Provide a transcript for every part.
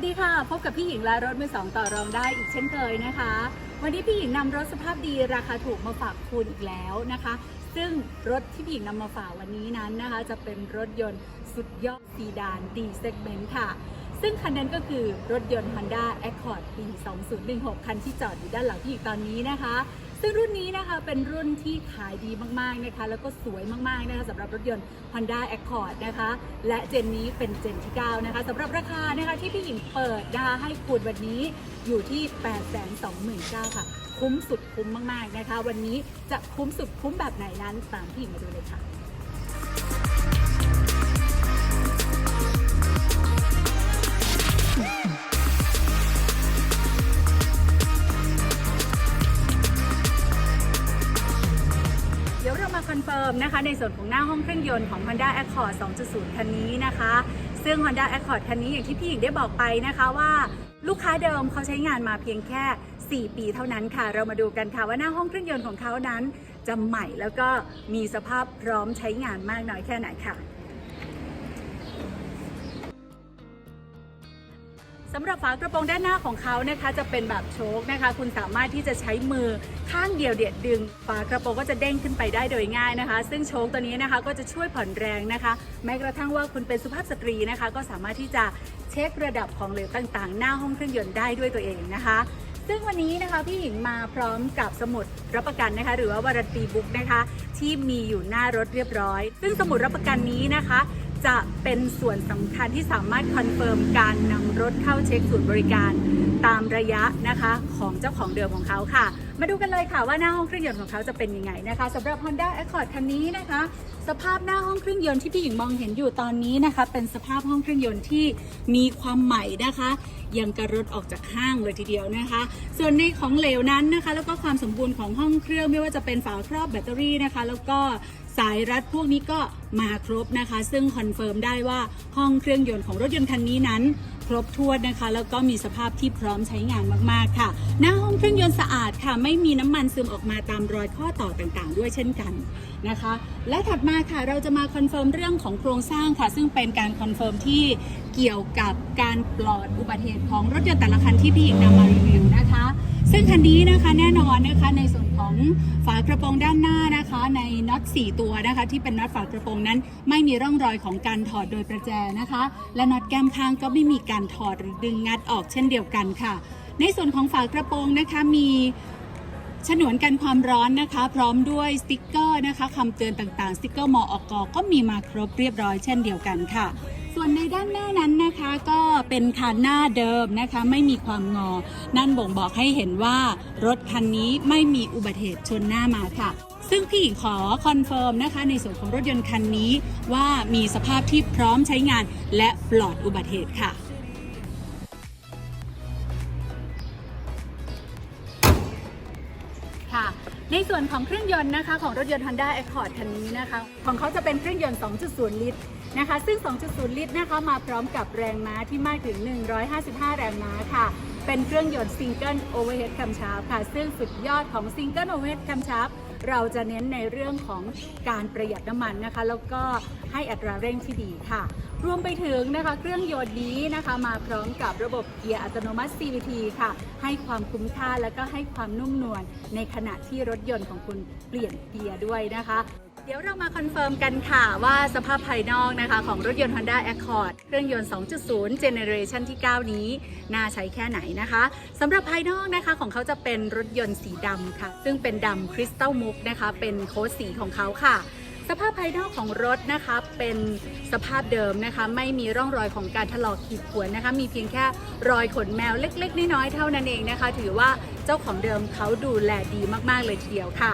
วัสดีค่ะ พบกับพี่หญิงและรถมือสองต่อรองได้อีกเช่นเคยนะคะ วันนี้พี่หญิงนำรถสภาพดีราคาถูกมาฝากคุณอีกแล้วนะคะ ซึ่งรถที่พี่หญิงนำมาฝากวันนี้นั้นนะคะ จะเป็นรถยนต์สุดยอดซีดาน D segment ค่ะ ซึ่งคันนั้นก็คือรถยนต์ Honda Accord ปี 2016 คันที่จอดอยู่ด้านหลังพี่หญิงตอนนี้นะคะ ซึ่งรุ่นนี้นะคะเป็นรุ่นที่ขายดีมากๆนะคะ แล้วก็สวยมากๆนะคะสำหรับรถยนต์ Honda Accord นะคะ และเจนนี้เป็นเจนที่ 9 นะคะสำหรับราคานะคะที่พี่หญิงเปิดนะคะให้คุณวันนี้อยู่ที่ 829,000ค่ะ คุ้มสุดคุ้มมากๆนะคะ วันนี้จะคุ้มสุดคุ้มแบบไหนนั้นตามพี่หญิงมาดูเลยค่ะ มาคอนเฟิร์มนะคะในส่วนของหน้าห้องเครื่องยนต์ของ Honda Accord 2.0 คันนี้นะคะ ซึ่ง Honda Accord คันนี้อย่างที่พี่หญิงได้บอกไปนะคะว่าลูกค้าเดิมเขาใช้งานมาเพียงแค่ 4 ปีเท่านั้นค่ะ เรามาดูกันค่ะว่าหน้าห้องเครื่องยนต์ของเขานั้นจะใหม่แล้วก็มีสภาพพร้อมใช้งานมากน้อยแค่ไหนค่ะำหรับฝากระโปรงด้านหน้าของเขานะคะจะเป็นแบบโชคนะคะ คุณสามารถที่จะใช้มือข้างเดียวเดียดดึง ฝากระโปรงก็จะเด้งขึ้นไปได้โดยง่ายนะคะ ซึ่งโชคตัวนี้นะคะก็จะช่วยผ่อนแรงนะคะ แม้กระทั่งว่าคุณเป็นสุภาพสตรีนะคะ ก็สามารถที่จะเช็คระดับของเหลวต่างๆ หน้าห้องเครื่องยนต์ได้ด้วยตัวเองนะคะซึ่งวันนี้นะคะพี่หญิงมาพร้อมกับสมุดรับประกันนะคะ หรือว่าวารันตีบุ๊กนะคะ ที่มีอยู่หน้ารถเรียบร้อย ซึ่งสมุดรับประกันนี้นะคะ จะเป็นส่วนสำคัญที่สามารถคอนเฟิร์มการนำรถเข้าเช็คศูนย์บริการตามระยะนะคะของเจ้าของเดิมของเขาค่ะ มาดูกันเลยค่ะว่าหน้าห้องเครื่องยนต์ของเขาจะเป็นยังไงนะคะสำหรับ Honda Accord คันนี้นะคะ สภาพหน้าห้องเครื่องยนต์ที่พี่หญิงมองเห็นอยู่ตอนนี้นะคะ เป็นสภาพห้องเครื่องยนต์ที่มีความใหม่นะคะยังกระรถออกจากห้างเลยทีเดียวนะคะ ส่วนในของเหลวนั้นนะคะ แล้วก็ความสมบูรณ์ของห้องเครื่องไม่ว่าจะเป็นฝาครอบแบตเตอรี่นะคะ แล้วก็ สายรัดพวกนี้ก็มาครบนะคะ ซึ่งคอนเฟิร์มได้ว่าห้องเครื่องยนต์ของรถยนต์คันนี้นั้น ครบถ้วนนะคะ แล้วก็มีสภาพที่พร้อมใช้งานมากๆค่ะ หน้าห้องเครื่องยนต์สะอาดค่ะ ไม่มีน้ำมันซึมออกมาตามรอยข้อต่อต่างๆ ด้วยเช่นกันนะคะ และถัดมาค่ะเราจะมาคอนเฟิร์มเรื่องของโครงสร้างค่ะ ซึ่งเป็นการคอนเฟิร์มที่เกี่ยวกับการปลอดอุบัติเหตุของรถยนต์แต่ละคันที่พี่หญิงนำมารีวิวนะคะ ซึ่งคันนี้นะคะแน่นอนนะคะในส่วนของฝากระโปรงด้านหน้านะคะในน็อต4ตัวนะคะ ที่เป็นน็อตฝากระโปรงนั้น ไม่มีร่องรอยของการถอดโดยประแจนะคะ และน็อตแก้มข้างก็ไม่มีการถอดหรือดึงงัดออกเช่นเดียวกันค่ะ ในส่วนของฝากระโปรงนะคะมี ฉนวนกันความร้อนนะคะ พร้อมด้วยสติกเกอร์นะคะคำเตือนต่างๆ สติกเกอร์มออกก็มีมาครบเรียบร้อยเช่นเดียวกันค่ะ ส่วนในด้านหน้านั้นนะคะก็เป็นคันหน้าเดิมนะคะไม่มีความงอ นั่นบ่งบอกให้เห็นว่ารถคันนี้ไม่มีอุบัติเหตุชนหน้ามาค่ะซึ่งพี่หญิงขอคอนเฟิร์มนะคะในส่วนของรถยนต์คันนี้ ว่ามีสภาพที่พร้อมใช้งานและปลอดอุบัติเหตุค่ะ ในส่วนของเครื่องยนต์นะคะของรถยนต์ Honda Accord คันนี้นะคะของเขาจะเป็นเครื่องยนต์ 2.0 ลิตรนะคะ ซึ่ง 2.0 ลิตรนะคะมาพร้อมกับแรงม้าที่มากถึง 155 แรงม้าค่ะ เป็นเครื่องยนต์ซิงเกิลโอเวอร์เฮดคัมชาร์ปค่ะ ซึ่งสุดยอดของซิงเกิลโอเวอร์เฮดคัมชาร์ปเราจะเน้นในเรื่องของการประหยัดน้ำมันนะคะ แล้วก็ ให้อัตราเร่งที่ดีค่ะ รวมไปถึงนะคะเครื่องยนต์นี้นะคะมาพร้อมกับระบบเกียร์อัตโนมัติ CVT ค่ะ ให้ความคุ้มค่าและก็ให้ความนุ่มนวลในขณะที่รถยนต์ของคุณเปลี่ยนเกียร์ด้วยนะคะเดี๋ยวเรามาคอนเฟิร์มกันค่ะว่าสภาพภายนอกนะคะของรถยนต์ Honda Accord เครื่องยนต์ 2.0 Generation ที่ 9 นี้ น่าใช้แค่ไหนนะคะสำหรับภายนอกนะคะของเขาจะเป็นรถยนต์สีดำค่ะ ซึ่งเป็นดำคริสตัลมุกนะคะ เป็นโค้ดสีของเขาค่ะ สภาพภายนอกของรถนะคะเป็นสภาพเดิมนะคะ ไม่มีร่องรอยของการถลอกขีดข่วนนะคะ มีเพียงแค่รอยขนแมวเล็ก ๆ น้อยๆเท่านั้นเองนะคะ ถือว่าเจ้าของเดิมเขาดูแลดีมากๆเลยทีเดียวค่ะ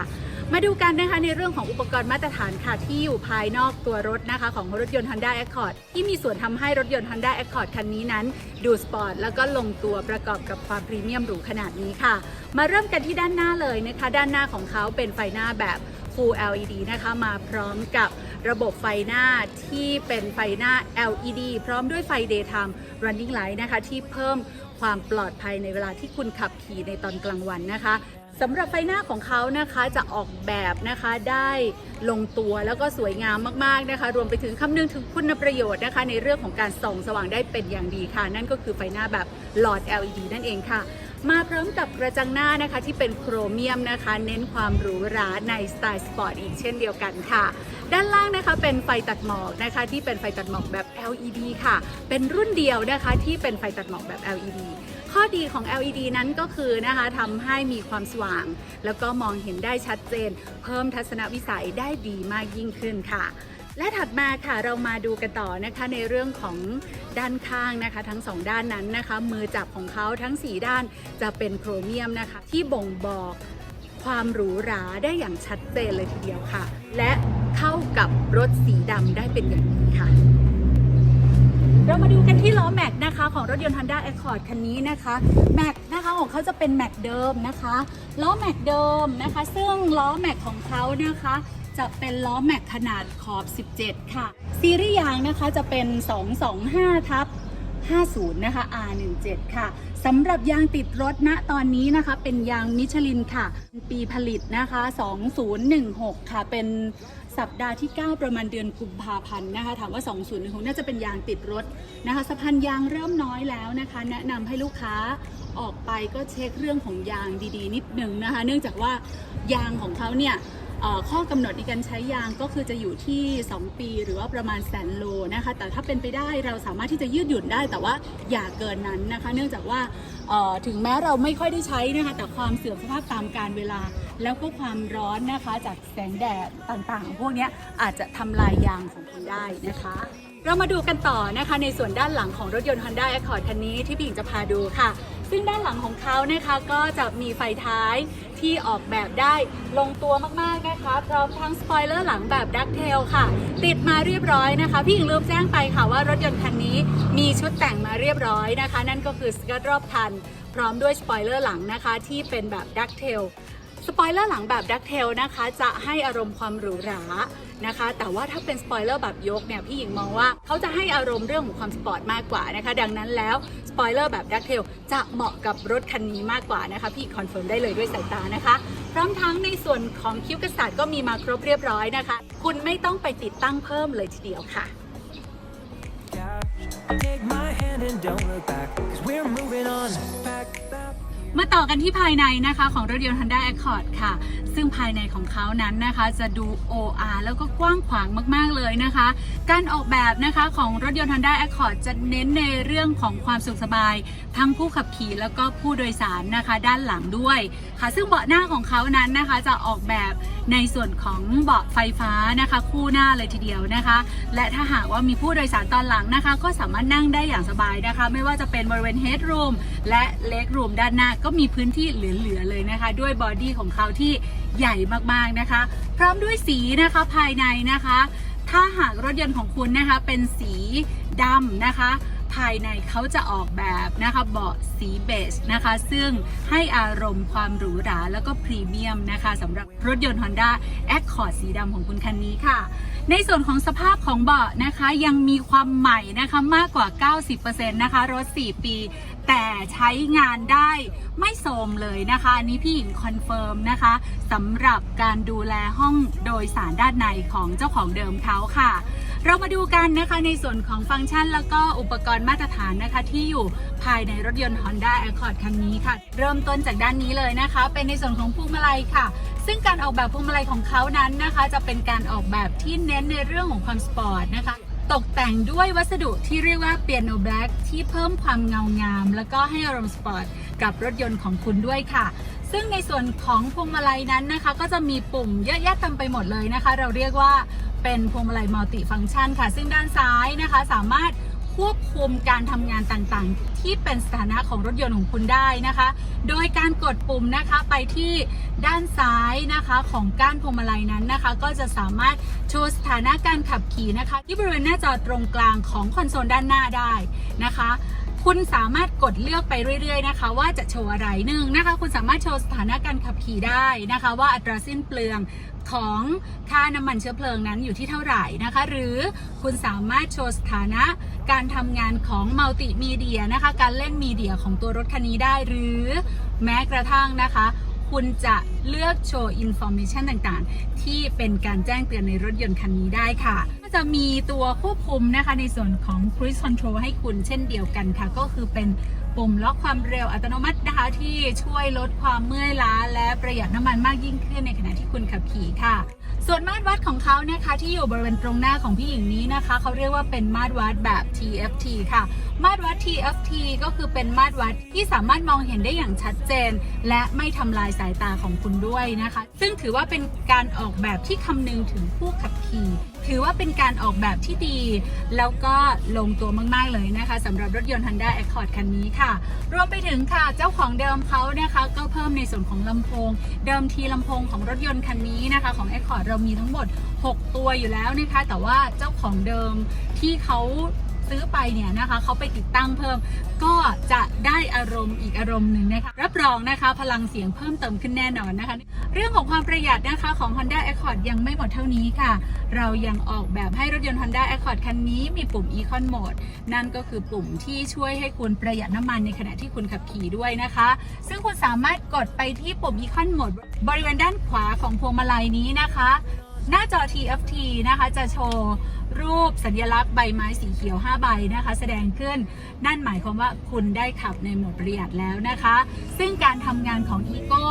มาดูกันนะคะในเรื่องของอุปกรณ์มาตรฐานค่ะ ที่อยู่ภายนอกตัวรถนะคะของรถยนต์ Honda Accord ที่มีส่วนทำให้รถยนต์ Honda Accord คันนี้นั้น ดูสปอร์ตแล้วก็ลงตัวประกอบกับความพรีเมียมหรูขนาดนี้ค่ะ มาเริ่มกันที่ด้านหน้าเลยนะคะ ด้านหน้าของเขาเป็นไฟหน้าแบบ Full LED นะคะมาพร้อมกับระบบไฟหน้าที่เป็นไฟหน้า LED พร้อมด้วยไฟ Daytime Running Light นะคะ ที่เพิ่มความปลอดภัยในเวลาที่คุณขับขี่ในตอนกลางวันนะคะสำหรับไฟหน้าของเขานะคะจะออกแบบนะคะได้ลงตัวแล้วก็สวยงามมากๆนะคะ รวมไปถึงคำนึงถึงคุณประโยชน์นะคะ ในเรื่องของการส่องสว่างได้เป็นอย่างดีค่ะ นั่นก็คือไฟหน้าแบบหลอด LED นั่นเองค่ะ มาพร้อมกับกระจังหน้านะคะที่เป็นโครเมียมนะคะ เน้นความหรูหราในสไตล์สปอร์ตอีกเช่นเดียวกันค่ะ ด้านล่างนะคะเป็นไฟตัดหมอกนะคะ ที่เป็นไฟตัดหมอกแบบ LED ค่ะ เป็นรุ่นเดียวนะคะที่เป็นไฟตัดหมอกแบบ LED ข้อดีของ LED นั้นก็คือนะคะทำให้มีความสว่าง แล้วก็มองเห็นได้ชัดเจน เพิ่มทัศนวิสัยได้ดีมากยิ่งขึ้นค่ะ และถัดมาค่ะเรามาดูกันต่อนะคะในเรื่องของด้านข้างนะคะ ทั้งสองด้านนั้นนะคะ มือจับของเขาทั้ง 4 ด้านจะเป็นโครเมียมนะคะ ที่บ่งบอกความหรูหราได้อย่างชัดเจนเลยทีเดียวค่ะ และเข้ากับรถสีดำได้เป็นอย่างดีค่ะ เรามาดูกันที่ล้อแม็กนะคะของรถยนต์ Honda Accord คันนี้นะคะแม็กนะคะของเขาจะเป็นแม็กเดิมนะคะล้อแม็กเดิมนะคะ ซึ่งล้อแม็กของเขานะคะ จะเป็นล้อแม็กขนาดขอบ 17 ค่ะ ซีรีส์ยางนะคะจะเป็น 225 ทับ 50 นะคะ R17 ค่ะสำหรับยางติดรถณตอนนี้นะคะ เป็นยางมิชลินค่ะ ปีผลิตนะคะ 2016 ค่ะ เป็นสัปดาห์ที่ 9 ประมาณเดือนกุมภาพันธ์นะคะ ถามว่า 2016 น่าจะเป็นยางติดรถนะคะสะพานยางเริ่มน้อยแล้วนะคะ แนะนำให้ลูกค้าออกไปก็เช็คเรื่องของยางดีๆ นิดนึงนะคะ เนื่องจากว่ายางของเขาเนี่ย ข้อกำหนดในการใช้ยางก็คือจะอยู่ที่ 2 ปีหรือว่าประมาณแสนโลนะคะ แต่ถ้าเป็นไปได้เราสามารถที่จะยืดหยุ่นได้ แต่ว่าอย่าเกินนั้นนะคะ เนื่องจากว่าถึงแม้เราไม่ค่อยได้ใช้นะคะ แต่ความเสื่อมสภาพตามกาลเวลา แล้วก็ความร้อนนะคะจากแสงแดดต่างๆ พวกนี้อาจจะทำลายยางของคุณได้นะคะเรามาดูกันต่อนะคะในส่วนด้านหลังของรถยนต์ Honda Accord คันนี้ที่พี่หญิงจะพาดูค่ะ ซึ่งด้านหลังของเขานะคะก็จะมีไฟท้ายที่ออกแบบได้ลงตัวมากๆนะคะ พร้อมทั้งสปอยเลอร์หลังแบบดักเทลค่ะ ติดมาเรียบร้อยนะคะ พี่หญิงลืมแจ้งไปค่ะว่ารถยนต์คันนี้มีชุดแต่งมาเรียบร้อยนะคะ นั่นก็คือสกัดรอบคัน พร้อมด้วยสปอยเลอร์หลังนะคะ ที่เป็นแบบดักเทล สปอยเลอร์หลังแบบดักเทลนะคะ จะให้อารมณ์ความหรูหรานะคะ แต่ว่าถ้าเป็นสปอยเลอร์แบบยกเนี่ยพี่หญิงมองว่าเขาจะให้อารมณ์เรื่องของความสปอร์ตมากกว่านะคะ ดังนั้นแล้วสปอยเลอร์แบบดักเทลจะเหมาะกับรถคันนี้มากกว่านะคะ พี่คอนเฟิร์มได้เลยด้วยสายตานะคะพร้อมทั้งในส่วนของคิ้วกระสาดก็มีมาครบเรียบร้อยนะคะ คุณไม่ต้องไปติดตั้งเพิ่มเลยทีเดียวค่ะ Take my hand and don't look back, cause we're moving on. Pack that มาต่อกันที่ภายในนะคะของรถยนต์ Honda Accord ค่ะ ซึ่งภายในของเขานั้นนะคะจะดู OR แล้วก็กว้างขวางมาก ๆ เลยนะคะ การออกแบบนะคะของรถยนต์ Honda Accord จะเน้นในเรื่องของความสุขสบาย ทั้งผู้ขับขี่แล้วก็ผู้โดยสารนะคะด้านหลังด้วยค่ะ ซึ่งเบาะหน้าของเขานั้นนะคะจะออกแบบในส่วนของเบาะไฟฟ้านะคะ คู่หน้าเลยทีเดียวนะคะ และถ้าหากว่ามีผู้โดยสารตอนหลังนะคะ ก็สามารถนั่งได้อย่างสบายนะคะ ไม่ว่าจะเป็นบริเวณ headroom และ legroom ด้านหน้าก็มีพื้นที่เหลือๆเลยนะคะ ด้วยบอดี้ของเขาที่ใหญ่มากๆนะคะ พร้อมด้วยสีนะคะภายในนะคะ ถ้าหากรถยนต์ของคุณนะคะเป็นสีดำนะคะภายในเขาจะออกแบบนะคะเบาะสีเบจนะคะ ซึ่งให้อารมณ์ความหรูหราแล้วก็พรีเมียมนะคะสำหรับรถยนต์ Honda Accord สีดำของคุณคันนี้ค่ะ ในส่วนของสภาพของเบาะนะคะยังมีความใหม่นะคะมากกว่า 90%นะคะรถ 4 ปี แต่ใช้งานได้ไม่โทมเลยนะคะอันนี้พี่หญิงคอนเฟิร์มนะคะสำหรับการดูแลห้องโดยสารด้านในของเจ้าของเดิมเขาค่ะ เรามาดูกันนะคะในส่วนของฟังก์ชันแล้วก็อุปกรณ์มาตรฐานนะคะ ที่อยู่ภายในรถยนต์ Honda Accord คันนี้ค่ะ เริ่มต้นจากด้านนี้เลยนะคะ เป็นในส่วนของพวงมาลัยค่ะซึ่งการออกแบบพวงมาลัยของเขานั้นนะคะ จะเป็นการออกแบบที่เน้นในเรื่องของความสปอร์ตนะคะ ตกแต่งด้วยวัสดุที่เรียกว่าเปียโนแบล็กที่เพิ่มความเงางาม แล้วก็ให้อารมณ์สปอร์ตกับรถยนต์ของคุณด้วยค่ะ ซึ่งในส่วนของพวงมาลัยนั้นนะคะ ก็จะมีปุ่มเยอะแยะเต็มไปหมดเลยนะคะ เราเรียกว่าเป็นพวงมาลัยมัลติฟังก์ชันค่ะ ซึ่งด้านซ้ายนะคะสามารถ ควบคุมการทำงานต่างๆ ที่เป็นสถานะของรถยนต์ของคุณได้นะคะ โดยการกดปุ่มนะคะไปที่ด้านซ้ายนะคะของก้านพวงมาลัยนั้นนะคะ ก็จะสามารถโชว์สถานะการขับขี่นะคะ ที่บริเวณหน้าจอตรงกลางของคอนโซลด้านหน้าได้นะคะคุณสามารถกดเลือกไปเรื่อย ๆ นะคะ ว่าจะโชว์อะไรหนึ่งนะคะ คุณสามารถโชว์สถานะการขับขี่ได้นะคะ ว่าอัตราสิ้นเปลือง ของค่าน้ำมันเชื้อเพลิงนั้นอยู่ที่เท่าไหร่นะคะ หรือคุณสามารถโชว์สถานะการทำงานของมัลติมีเดียนะคะ การเล่นมีเดียของตัวรถคันนี้ได้ หรือแม้กระทั่งนะคะ คุณจะเลือกโชว์อินโฟมชันต่างๆ ที่เป็นการแจ้งเตือนในรถยนต์คันนี้ได้ค่ะก็จะมีตัวควบคุมนะคะในส่วนของ Cruise Control ให้คุณเช่นเดียวกันค่ะ ก็คือเป็น ปุ่มล็อกความเร็วอัตโนมัตินะคะ ที่ช่วยลดความเมื่อยล้า และประหยัดน้ำมันมากยิ่งขึ้นในขณะที่คุณขับขี่ค่ะส่วนมาตรวัดของเขานะคะที่อยู่บริเวณตรงหน้าของพี่หญิงนี้นะคะ เขาเรียกว่าเป็นมาตรวัดแบบ TFT ค่ะ มาตรวัด TFT ก็คือเป็นมาตรวัดที่สามารถมองเห็นได้อย่างชัดเจน และไม่ทำลายสายตาของคุณด้วยนะคะ ซึ่งถือว่าเป็นการออกแบบที่คำนึงถึงผู้ขับขี่ ถือว่าเป็นการออกแบบที่ดี แล้วก็ลงตัวมากๆเลยนะคะสำหรับรถยนต์ Honda Accord คันนี้ค่ะ รวมไปถึงค่ะเจ้าของเดิมเขานะคะ ก็เพิ่มในส่วนของลำโพง เดิมทีลำโพงของรถยนต์คันนี้นะคะ ของ Accord เรามีทั้งหมด 6 ตัวอยู่แล้วนะคะ แต่ว่าเจ้าของเดิมที่เขาซื้อไปเนี่ยนะคะเขาไปติดตั้งเพิ่ม ก็จะได้อารมณ์อีกอารมณ์หนึ่งนะคะรับรองนะคะ พลังเสียงเพิ่มเติมขึ้นแน่นอนนะคะ เรื่องของความประหยัดนะคะของ Honda Accord ยังไม่หมดเท่านี้ค่ะ เรายังออกแบบให้รถยนต์ Honda Accord คันนี้มีปุ่ม Econ Mode นั่นก็คือปุ่มที่ช่วยให้คุณประหยัดน้ำมันในขณะที่คุณขับขี่ด้วยนะคะ ซึ่งคุณสามารถกดไปที่ปุ่ม Econ Mode บริเวณด้านขวาของพวงมาลัยนี้นะคะ หน้าจอ TFT นะคะจะโชว์รูปสัญลักษณ์ใบไม้สีเขียว 5 ใบนะคะ แสดงขึ้นนั่นหมายความว่าคุณได้ขับในโหมดประหยัดแล้วนะคะ ซึ่งการทำงานของ Eco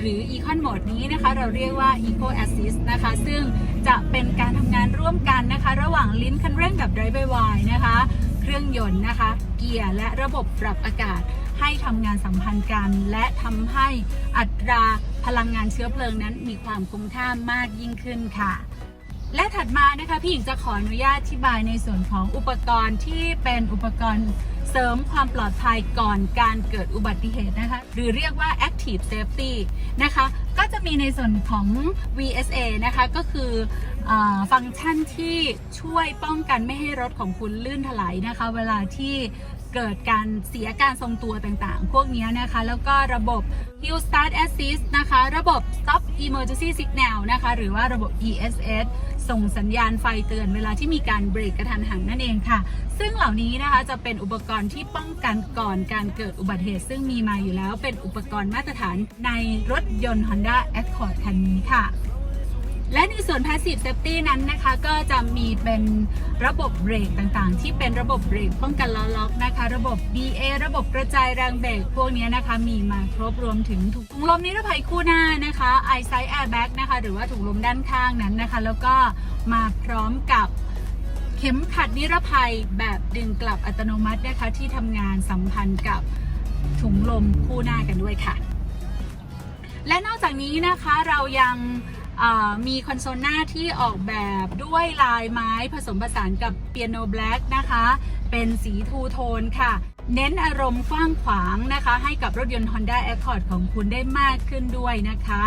หรือ Econ Mode นี้นะคะ เราเรียกว่า Eco Assist นะคะ ซึ่งจะเป็นการทำงานร่วมกันนะคะ ระหว่างลิ้นคันเร่งกับ Drive by Wire นะคะ เครื่องยนต์นะคะ เกียร์และระบบปรับอากาศ ให้ทำงานสัมพันธ์กัน และทำให้อัตราพลังงานเชื้อเพลิงนั้นมีความคุ้มค่ามากยิ่งขึ้นค่ะ และถัดมานะคะพี่หญิงจะขออนุญาตอธิบายในส่วนของอุปกรณ์ที่เป็นอุปกรณ์เสริมความปลอดภัยก่อนการเกิดอุบัติเหตุนะคะ หรือเรียกว่า active safety นะคะ ก็จะมีในส่วนของ VSA นะคะ ก็คืออฟังก์ชันที่ช่วยป้องกันไม่ให้รถของคุณลื่นถลายนะคะ เวลาที่ เกิดการเสียการทรงตัวต่างๆ พวกนี้นะคะ แล้วก็ระบบ Hill Start Assist นะคะ ระบบ Stop Emergency Signal นะคะ หรือว่าระบบ ESS ส่งสัญญาณไฟเตือนเวลาที่มีการเบรกกระทันหันนั่นเองค่ะ ซึ่งเหล่านี้นะคะจะเป็นอุปกรณ์ที่ป้องกันก่อนการเกิดอุบัติเหตุ ซึ่งมีมาอยู่แล้วเป็นอุปกรณ์มาตรฐานในรถยนต์ Honda Accord คันนี้ค่ะ และในส่วน Passive Safety นั้นนะคะ ก็จะมีเป็นระบบเบรกต่างๆ ที่เป็นระบบเบรกป้องกันล้อล็อกนะคะ ระบบ BA ระบบกระจายแรงเบรกพวกนี้นะคะ มีมาครบรวมถึงถุงลมนิรภัยคู่หน้านะคะ i s i d e Airbag นะคะ หรือว่าถุงลมด้านข้างนั้นนะคะ แล้วก็มาพร้อมกับเข็มขัดนิรภัยแบบดึงกลับอัตโนมัตินะคะ ที่ทำงานสัมพันธ์กับถุงลมคู่หน้ากันด้วยค่ะ และนอกจากนี้นะคะเรายัง มีคอนโซลหน้าที่ออกแบบด้วยลายไม้ผสมผสานกับเปียโนแบล็กนะคะ เป็นสีทูโทนค่ะ เน้นอารมณ์กว้างขวางนะคะ ให้กับรถยนต์ Honda Accord ของคุณได้มากขึ้นด้วยนะคะ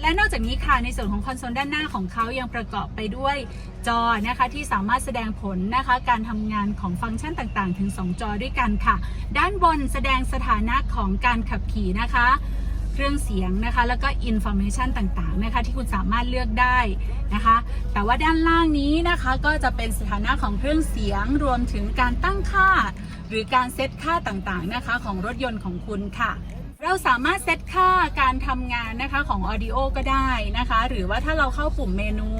และนอกจากนี้ค่ะในส่วนของคอนโซลด้านหน้าของเขายังประกอบไปด้วยจอนะคะที่สามารถแสดงผลนะคะ การทำงานของฟังก์ชันต่างๆ ถึง 2 จอด้วยกันค่ะ ด้านบนแสดงสถานะของการขับขี่นะคะ เครื่องเสียงนะคะ แล้วก็อินโฟเมชันต่างๆนะคะ ที่คุณสามารถเลือกได้นะคะ แต่ว่าด้านล่างนี้นะคะก็จะเป็นสถานะของเครื่องเสียงรวมถึงการตั้งค่า หรือการเซตค่าต่างๆนะคะ ของรถยนต์ของคุณค่ะเราสามารถเซตค่าการทำงานนะคะของ Audio ก็ได้นะคะ หรือว่าถ้าเราเข้าปุ่มเมนู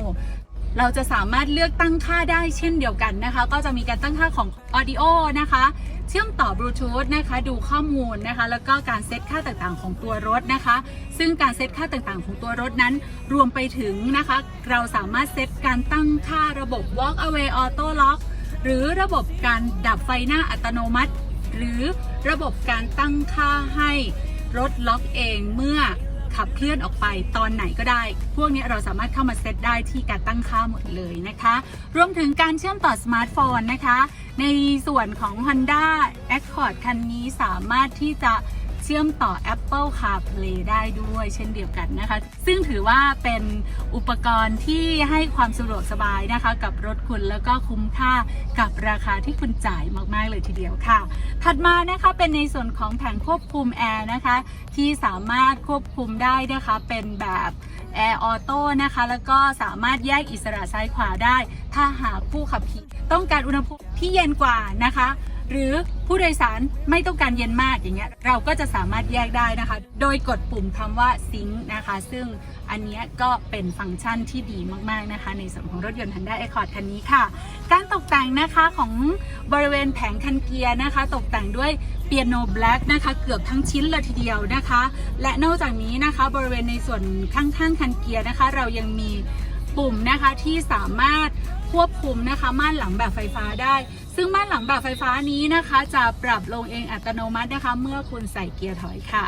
เราจะสามารถเลือกตั้งค่าได้เช่นเดียวกันนะคะ ก็จะมีการตั้งค่าของ Audio นะคะ เชื่อมต่อบลูทูธนะคะ ดูข้อมูลนะคะ แล้วก็การเซตค่าต่างๆของตัวรถนะคะ ซึ่งการเซตค่าต่างๆ ของตัวรถนั้น รวมไปถึงนะคะ เราสามารถเซตการตั้งค่าระบบ Walk Away Auto Lock หรือระบบการดับไฟหน้าอัตโนมัติ หรือระบบการตั้งค่าให้รถล็อกเองเมื่อ ขับเคลื่อนออกไปตอนไหนก็ได้ พวกนี้เราสามารถเข้ามาเซตได้ที่การตั้งค่าหมดเลยนะคะ รวมถึงการเชื่อมต่อสมาร์ทโฟนนะคะ ในส่วนของ Honda Accord คันนี้สามารถที่จะ เชื่อมต่อ Apple CarPlay ได้ด้วยเช่นเดียวกันนะคะ ซึ่งถือว่าเป็นอุปกรณ์ที่ให้ความสะดวกสบายนะคะ กับรถคุณแล้วก็คุ้มค่ากับราคาที่คุณจ่ายมากๆเลยทีเดียวค่ะ ถัดมานะคะเป็นในส่วนของแผงควบคุมแอร์นะคะ ที่สามารถควบคุมได้นะคะเป็นแบบแอร์ออโต้นะคะ แล้วก็สามารถแยกอิสระซ้ายขวาได้ ถ้าหากผู้ขับขี่ต้องการอุณหภูมิที่เย็นกว่านะคะ หรือผู้โดยสารไม่ต้องการเย็นมากอย่างเงี้ยเราก็จะสามารถแยกได้นะคะ โดยกดปุ่มคำว่าซิงค์นะคะ ซึ่งอันเนี้ยก็เป็นฟังก์ชันที่ดีมากๆนะคะ ในส่วนของรถยนต์ Honda Accord คันนี้ค่ะ การตกแต่งนะคะของบริเวณแผงคันเกียร์นะคะ ตกแต่งด้วยเปียโนแบล็กนะคะเกือบทั้งชิ้นเลยทีเดียวนะคะ และนอกจากนี้นะคะ บริเวณในส่วนข้างๆคันเกียร์นะคะ เรายังมีปุ่มนะคะที่สามารถควบคุมนะคะม่านหลังแบบไฟฟ้าได้ ซึ่งม่านหลังแบบไฟฟ้านี้นะคะ จะปรับลงเองอัตโนมัตินะคะ เมื่อคุณใส่เกียร์ถอยค่ะ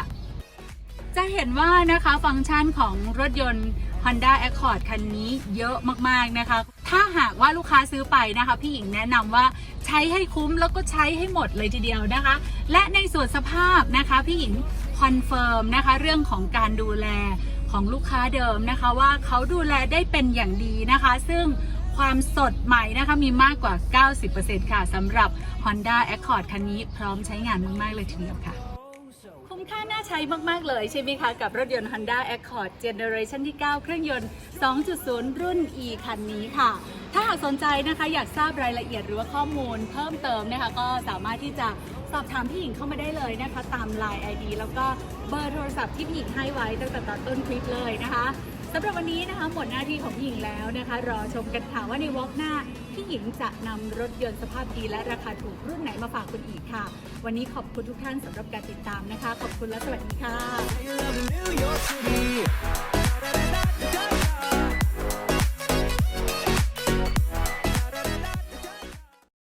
จะเห็นว่านะคะฟังก์ชันของรถยนต์ Honda Accord คันนี้เยอะมากๆนะคะ ถ้าหากว่าลูกค้าซื้อไปนะคะ พี่หญิงแนะนำว่าใช้ให้คุ้มแล้วก็ใช้ให้หมดเลยทีเดียวนะคะ และในส่วนสภาพนะคะ พี่หญิงคอนเฟิร์มนะคะเรื่องของการดูแลของลูกค้าเดิมนะคะ ว่าเขาดูแลได้เป็นอย่างดีนะคะ ซึ่ง ความสดใหม่นะคะมีมากกว่า 90%ค่ะสำหรับ Honda Accord คันนี้พร้อมใช้งานมาก ๆ เลยทีเดียวค่ะ คุ้มค่าน่าใช้มาก ๆ เลยใช่ไหมคะ กับรถยนต์ Honda Accord Generation ที่ 9 เครื่องยนต์ 2.0 รุ่น E คันนี้ค่ะ ถ้าหากสนใจนะคะอยากทราบรายละเอียดหรือว่าข้อมูลเพิ่มเติมนะคะก็สามารถที่จะสอบถามพี่หญิงเข้ามาได้เลยนะคะ ตาม Line ID แล้วก็เบอร์โทรศัพท์ที่พี่หญิงให้ไว้ตั้งแต่ตอนต้นคลิปเลยนะคะ สำหรับวันนี้นะคะหมดหน้าที่ของพี่หญิงแล้วนะคะ รอชมกันค่ะว่าในวอล์กหน้าพี่หญิงจะนำรถยนต์สภาพดีและราคาถูกรุ่นไหนมาฝากคุณอีกค่ะ วันนี้ขอบคุณทุกท่านสำหรับการติดตามนะคะ ขอบคุณและสวัสดีค่ะ